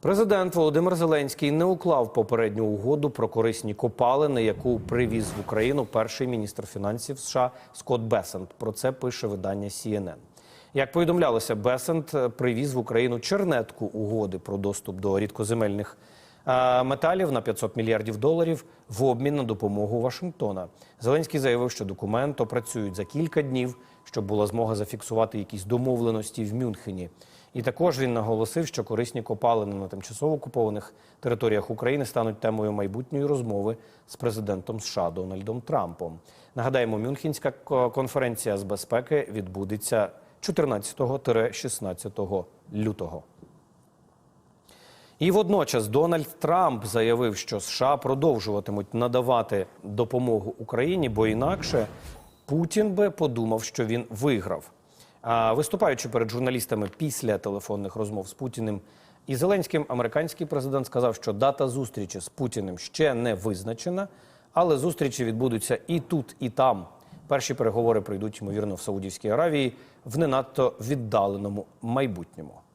Президент Володимир Зеленський не уклав попередню угоду про корисні копалини, яку привіз в Україну перший міністр фінансів США Скотт Бесент. Про це пише видання CNN. Як повідомлялося, Бесент привіз в Україну чернетку угоди про доступ до рідкоземельних металів на 500 мільярдів доларів в обмін на допомогу Вашингтона. Зеленський заявив, що документ опрацюють за кілька днів, щоб була змога зафіксувати якісь домовленості в Мюнхені. І також він наголосив, що корисні копалини на тимчасово окупованих територіях України стануть темою майбутньої розмови з президентом США Дональдом Трампом. Нагадаємо, Мюнхенська конференція з безпеки відбудеться 14-16 лютого. І водночас Дональд Трамп заявив, що США продовжуватимуть надавати допомогу Україні, бо інакше Путін би подумав, що він виграв. А виступаючи перед журналістами після телефонних розмов з Путіним і Зеленським, американський президент сказав, що дата зустрічі з Путіним ще не визначена, але зустрічі відбудуться і тут, і там. Перші переговори пройдуть ймовірно в Саудівській Аравії в не надто віддаленому майбутньому.